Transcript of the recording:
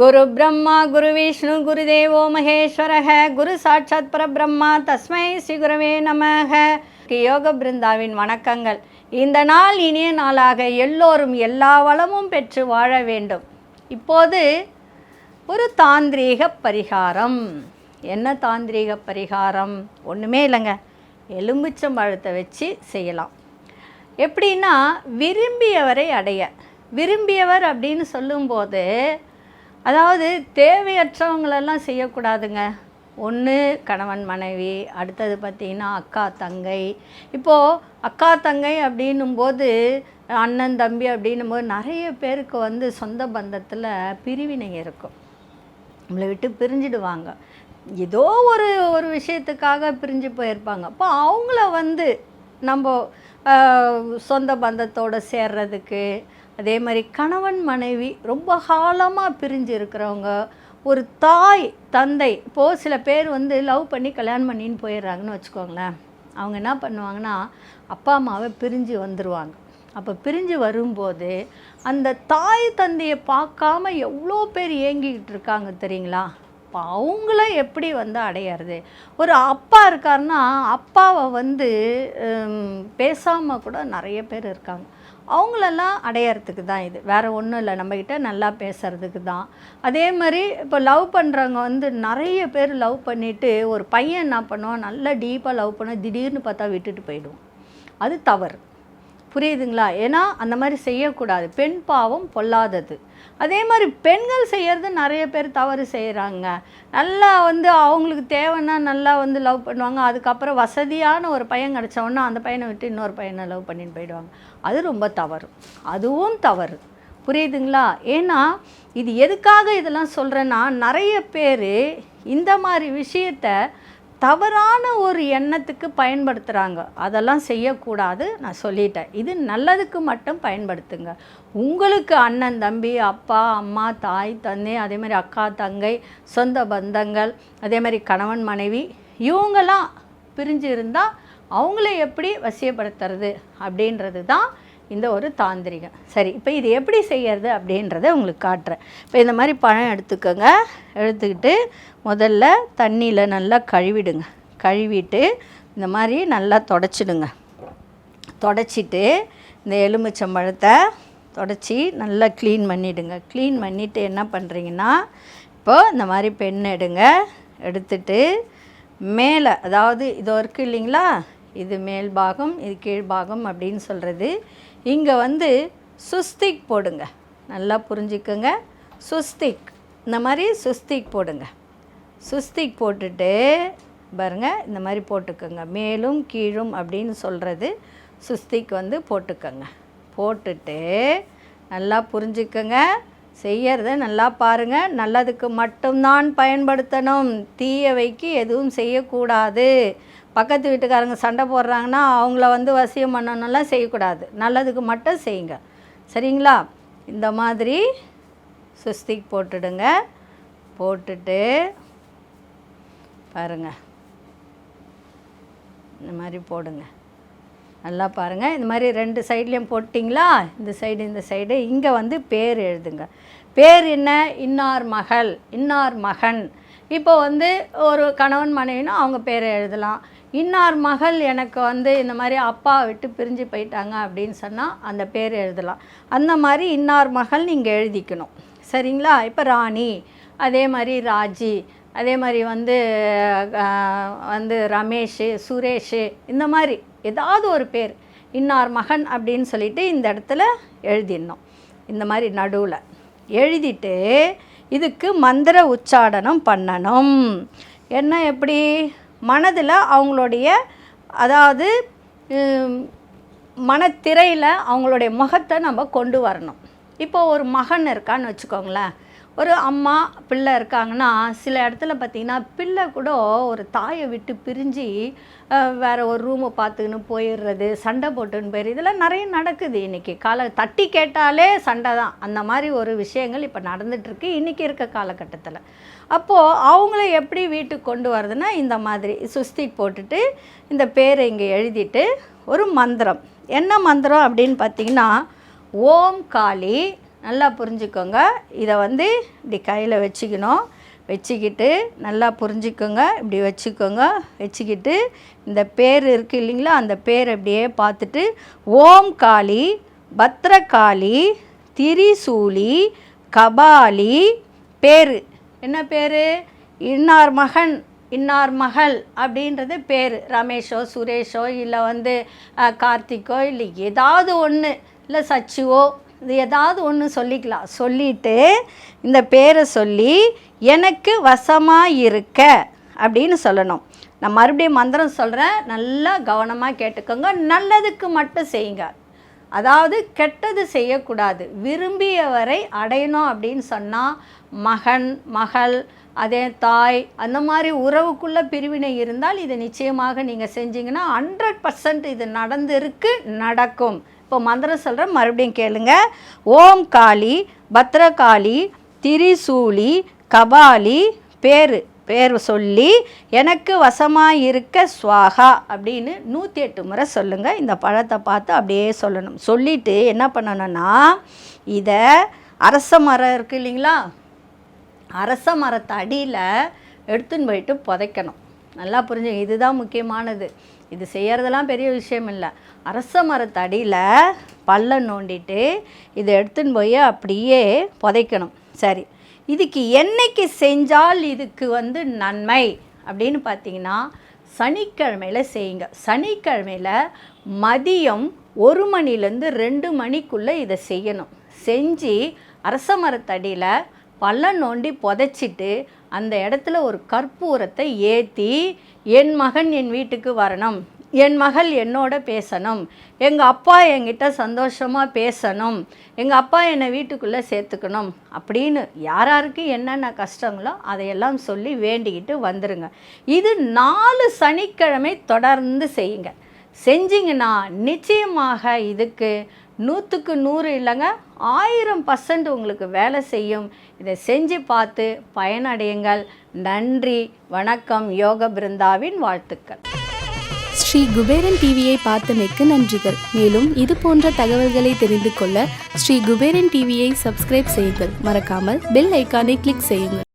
குரு பிரம்மா குரு விஷ்ணு குரு தேவோ மகேஸ்வரக குரு சாட்சாத் பரபிரம்மா தஸ்மை ஸ்ரீ குருவே நமக. யோக பிருந்தாவின் வணக்கங்கள். இந்த நாள் இனிய நாளாக எல்லோரும் எல்லா வளமும் பெற்று வாழ வேண்டும். இப்போது ஒரு தாந்திரீக பரிகாரம். என்ன தாந்திரீக பரிகாரம்? ஒன்றுமே இல்லைங்க. எலும்புச்சம்பழத்தை வச்சு செய்யலாம். எப்படின்னா விரும்பியவரை அடைய. விரும்பியவர் அப்படின்னு சொல்லும்போது அதாவது தேவையற்றவங்களெல்லாம் செய்யக்கூடாதுங்க. ஒன்று கணவன் மனைவி அடுத்தது பார்த்திங்கன்னா அக்கா தங்கை. இப்போது அக்கா தங்கை அப்படின்னும்போது அண்ணன் தம்பி அப்படின்னும்போது நிறைய பேருக்கு வந்து சொந்த பந்தத்தில் பிரிவினை இருக்கும். நம்மளை விட்டு பிரிஞ்சிடுவாங்க. ஏதோ ஒரு ஒரு விஷயத்துக்காக பிரிஞ்சு போயிருப்பாங்க. அப்போ அவங்கள வந்து நம்ம சொந்த பந்தத்தோடு சேர்றதுக்கு அதே மாதிரி கணவன் மனைவி ரொம்ப காலமாக பிரிஞ்சு இருக்கிறவங்க ஒரு தாய் தந்தை இப்போது சில பேர் வந்து லவ் பண்ணி கல்யாணம் பண்ணின்னு போயிடுறாங்கன்னு வச்சுக்கோங்களேன். அவங்க என்ன பண்ணுவாங்கன்னா அப்பா அம்மாவை பிரிஞ்சு வந்துடுவாங்க அப்போ பிரிஞ்சு வரும்போது அந்த தாய் தந்தையை பார்க்காம எவ்வளோ பேர் ஏங்கிக்கிட்டு இருக்காங்க தெரியுங்களா? அப்போ அவங்கள எப்படி வந்து அடையிறது? ஒரு அப்பா இருக்காருன்னா அப்பாவை வந்து பேசாமல் கூட நிறைய பேர் இருக்காங்க. அவங்களெல்லாம் அடையறதுக்கு தான் இது. வேறு ஒன்றும் இல்லை. நம்மக்கிட்ட நல்லா பேசுகிறதுக்கு தான். அதே மாதிரி இப்போ லவ் பண்ணுறவங்க வந்து நிறைய பேர் லவ் பண்ணிவிட்டு ஒரு பையன் என்ன பண்ணுவான்? நல்லா டீப்பாக லவ் பண்ண திடீர்னு பார்த்தா விட்டுட்டு போயிடுவோம் அது தவறு. புரியுதுங்களா? ஏன்னா அந்த மாதிரி செய்யக்கூடாது. பெண் பாவம் பொல்லாதது. அதே மாதிரி பெண்கள் செய்கிறது நிறைய பேர் தவறு செய்கிறாங்க நல்லா வந்து அவங்களுக்கு தேவைன்னா நல்லா வந்து லவ் பண்ணுவாங்க. அதுக்கப்புறம் வசதியான ஒரு பையன் கிடச்சவொன்னா அந்த பையனை விட்டு இன்னொரு பையனை லவ் பண்ணின்னு போயிடுவாங்க. அது ரொம்ப தவறு. அதுவும் தவறு. புரியுதுங்களா? ஏன்னா இது எதுக்காக இதெல்லாம் சொல்கிறேன்னா நிறைய பேர் இந்த மாதிரி விஷயத்த தவறான ஒரு எண்ணத்துக்கு பயன்படுத்துகிறாங்க அதெல்லாம் செய்யக்கூடாது. நான் சொல்லிட்டேன். இது நல்லதுக்கு மட்டும் பயன்படுத்துங்க. உங்களுக்கு அண்ணன் தம்பி அப்பா அம்மா தாய் தந்தை அதே மாதிரி அக்கா தங்கை சொந்த பந்தங்கள் அதே மாதிரி கணவன் மனைவி இவங்கெல்லாம் பிரிஞ்சு இருந்தால் அவங்கள எப்படி வசியப்படுத்துறது அப்படின்றது தான் இந்த ஒரு தாந்திரிகம். சரி இப்போ இது எப்படி செய்யறது அப்படின்றத உங்களுக்கு காட்டுறேன். இப்போ இந்த மாதிரி பழம் எடுத்துக்கோங்க. எடுத்துக்கிட்டு முதல்ல தண்ணியில் நல்லா கழுவிடுங்க. கழுவிட்டு இந்த மாதிரி நல்லா தொடச்சிடுங்க. தொடச்சிட்டு இந்த எலுமிச்சம்பழத்தை தொடச்சி நல்லா க்ளீன் பண்ணிவிடுங்க க்ளீன் பண்ணிவிட்டு என்ன பண்ணுறீங்கன்னா இப்போது இந்த மாதிரி பென் எடுங்க. எடுத்துட்டு மேலே அதாவது இது இருக்குது இல்லைங்களா? இது மேல் பாகம் இது கீழ் பாகம் அப்படின்னு சொல்கிறது இங்கே வந்து சுஸ்திக் போடுங்க. நல்லா புரிஞ்சுக்கோங்க. சுஸ்திக். இந்த மாதிரி சுஸ்திக் போடுங்க. சுஸ்திக் போட்டுட்டு பாருங்க இந்த மாதிரி போட்டுக்கோங்க. மேலும் கீழும் அப்படின்னு சொல்கிறது சுஸ்திக் வந்து போட்டுக்கோங்க. போட்டுட்டு நல்லா புரிஞ்சுக்கோங்க. செய்யறத நல்லா பாருங்கள் நல்லதுக்கு மட்டும்தான் பயன்படுத்தணும். தீயவைக்கு எதுவும் செய்யக்கூடாது. பக்கத்து வீட்டுக்காரங்க சண்டை போடுறாங்கன்னா அவங்கள வந்து வசியம் பண்ணணும்லாம் செய்யக்கூடாது. நல்லதுக்கு மட்டும் செய்யுங்க. சரிங்களா? இந்த மாதிரி சுஸ்திக் போட்டுடுங்க. போட்டுட்டு பாருங்கள் இந்த மாதிரி போடுங்க. நல்லா பாருங்கள் இந்த மாதிரி ரெண்டு சைட்லேயும் போட்டிங்களா? இந்த சைடு இந்த சைடு. இங்கே வந்து பேர் எழுதுங்க. பேர் என்ன? இன்னார் மகள். இன்னார் மகன். இப்போ வந்து ஒரு கணவன் மனைவினா அவங்க பேரை எழுதலாம். இன்னார் மகள் எனக்கு வந்து இந்த மாதிரி அப்பா விட்டு பிரிஞ்சு போயிட்டாங்க அப்படின்னு சொன்னால் அந்த பேர் எழுதலாம். அந்த மாதிரி இன்னார் மகள் நீங்கள் எழுதிக்கணும். சரிங்களா? இப்போ ராணி அதே மாதிரி ராஜி அதே மாதிரி வந்து வந்து ரமேஷ் சுரேஷ் இந்த மாதிரி ஏதாவது ஒரு பேர் இன்னார் மகன் அப்படின்னு சொல்லிட்டு இந்த இடத்துல எழுதிடணும். இந்த மாதிரி நடுவில் எழுதிட்டு இதுக்கு மந்திர உச்சாடனம் பண்ணணும். என்ன எப்படி? மனதில் அவங்களுடைய அதாவது மனத்திரையில் அவங்களுடைய முகத்தை நம்ம கொண்டு வரணும். இப்போ ஒரு மகன் இருக்கான்னு வச்சுக்கோங்களேன். ஒரு அம்மா பிள்ளை இருக்காங்கன்னா சில இடத்துல பார்த்திங்கன்னா பிள்ளை கூட ஒரு தாயை விட்டு பிரிஞ்சு வேறு ஒரு ரூமை பார்த்துக்கின்னு போயிடுறது சண்டை போட்டுன்னு போயிடுறது இதெல்லாம் நிறைய நடக்குது இன்றைக்கி கால தட்டி கேட்டாலே சண்டை தான். அந்த மாதிரி ஒரு விஷயங்கள் இப்போ நடந்துகிட்ருக்கு இன்றைக்கி இருக்க காலகட்டத்தில். அப்போது அவங்கள எப்படி வீட்டுக்கு கொண்டு வரதுன்னா இந்த மாதிரி சுஸ்தி போட்டுட்டு இந்த பேரை இங்கே எழுதிட்டு ஒரு மந்திரம். என்ன மந்திரம் அப்படின்னு பார்த்தீங்கன்னா ஓம் காளி நல்லா புரிஞ்சுக்கோங்க. இதை வந்து இப்படி கையில் வச்சுக்கணும். வச்சுக்கிட்டு நல்லா புரிஞ்சுக்கோங்க. இப்படி வச்சுக்கோங்க. வச்சுக்கிட்டு இந்த பேர் இருக்குது இல்லைங்களா? அந்த பேர் அப்படியே பார்த்துட்டு ஓம் காளி பத்ரகாளி திரிசூலி கபாலி பேர். என்ன பேர்? இன்னார் மகன் இன்னார் மகள் அப்படின்றது பேர். ரமேஷோ சுரேஷோ இல்லை வந்து கார்த்திக்கோ இல்லை ஏதாவது ஒன்று இல்லை சச்சுவோ இது ஏதாவது ஒன்று சொல்லிக்கலாம். சொல்லிட்டு இந்த பேரை சொல்லி எனக்கு வசமாக இருக்க அப்படின்னு சொல்லணும். நான் மறுபடியும் மந்திரம் சொல்கிறேன் நல்லா கவனமாக கேட்டுக்கோங்க. நல்லதுக்கு மட்டும் செய்யுங்க. அதாவது கெட்டது செய்யக்கூடாது. விரும்பியவரை அடையணும் அப்படின்னு சொன்னால் மகன் மகள் அதே தாய் அந்த மாதிரி உறவுக்குள்ள பிரிவினை இருந்தால் இதை நிச்சயமாக நீங்கள் செஞ்சீங்கன்னா ஹண்ட்ரட் பர்சன்ட் இது நடந்திருக்கு நடக்கும். இப்போ மந்திரம் சொல்கிறேன் மறுபடியும் கேளுங்க. ஓம் காளி பத்ரகாளி திரிசூலி கபாலி பேர் பேர் சொல்லி எனக்கு வசமாக இருக்க சுவாகா அப்படின்னு நூற்றி எட்டு முறை சொல்லுங்கள் இந்த பழத்தை பார்த்து அப்படியே சொல்லணும். சொல்லிவிட்டு என்ன பண்ணணும்னா இதை அரச மரம் இருக்குது இல்லைங்களா? அரச மரத்தை அடியில் எடுத்துன்னு போயிட்டு புதைக்கணும். நல்லா புரிஞ்சு? இதுதான் முக்கியமானது. இது செய்யறதெல்லாம் பெரிய விஷயம் இல்லை. அரச மரத்தடியில் பள்ளம் நோண்டிட்டு இதை எடுத்துன்னு போய் அப்படியே புதைக்கணும். சரி. இதுக்கு என்னைக்கு செஞ்சால் இதுக்கு வந்து நன்மை? அப்படின்னு பார்த்தீங்கன்னா சனிக்கிழமையில் செய்யுங்க. சனிக்கிழமையில் மதியம் ஒரு மணிலேருந்து ரெண்டு மணிக்குள்ளே இதை செய்யணும். செஞ்சு அரச மரத்தடியில் பள்ளம் நோண்டி புதைச்சிட்டு அந்த இடத்துல ஒரு கற்பூரத்தை ஏற்றி என் மகன் என் வீட்டுக்கு வரணும். என் மகள் என்னோட பேசணும். எங்கள் அப்பா என்கிட்ட சந்தோஷமாக பேசணும். எங்கள் அப்பா என்னை வீட்டுக்குள்ளே சேர்த்துக்கணும். அப்படின்னு யாராருக்கு என்னென்ன கஷ்டங்களோ அதையெல்லாம் சொல்லி வேண்டிக்கிட்டு வந்துடுங்க இது நாலு சனிக்கிழமை தொடர்ந்து செய்யுங்க. செஞ்சிங்கன்னா நிச்சயமாக இதுக்கு நூற்றுக்கு நூறு இல்லைங்க ஆயிரம் பர்சன்ட் உங்களுக்கு வேலை செய்யும். இதை செஞ்சு பார்த்து பயனடையுங்கள். நன்றி வணக்கம் யோக பிருந்தாவின் வாழ்த்துக்கள். ஸ்ரீ குபேரன் டிவியை பார்த்தமைக்கு நன்றிகள். மேலும் இது போன்ற தகவல்களை தெரிந்து கொள்ள ஸ்ரீ குபேரன் டிவியை சப்ஸ்கிரைப் செய்யுங்கள். மறக்காமல் பெல் ஐக்கானை கிளிக் செய்யுங்கள்.